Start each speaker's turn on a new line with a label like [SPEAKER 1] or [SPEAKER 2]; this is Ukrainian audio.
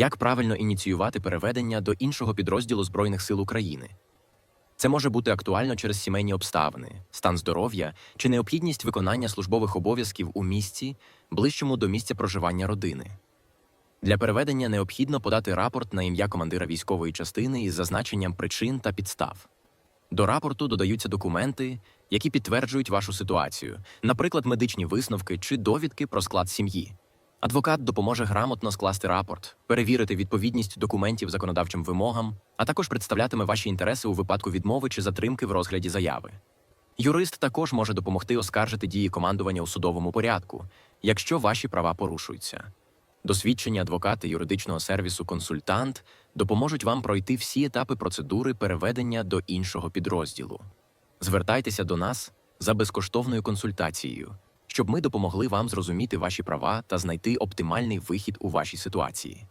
[SPEAKER 1] Як правильно ініціювати переведення до іншого підрозділу Збройних сил України? Це може бути актуально через сімейні обставини, стан здоров'я чи необхідність виконання службових обов'язків у місці, ближчому до місця проживання родини. Для переведення необхідно подати рапорт на ім'я командира військової частини із зазначенням причин та підстав. До рапорту додаються документи, які підтверджують вашу ситуацію, наприклад, медичні висновки чи довідки про склад сім'ї. Адвокат допоможе грамотно скласти рапорт, перевірити відповідність документів законодавчим вимогам, а також представлятиме ваші інтереси у випадку відмови чи затримки в розгляді заяви. Юрист також може допомогти оскаржити дії командування у судовому порядку, якщо ваші права порушуються. Досвідчені адвокати юридичного сервісу консультант допоможуть вам пройти всі етапи процедури переведення до іншого підрозділу. Звертайтеся до нас за безкоштовною консультацією, щоб ми допомогли вам зрозуміти ваші права та знайти оптимальний вихід у вашій ситуації.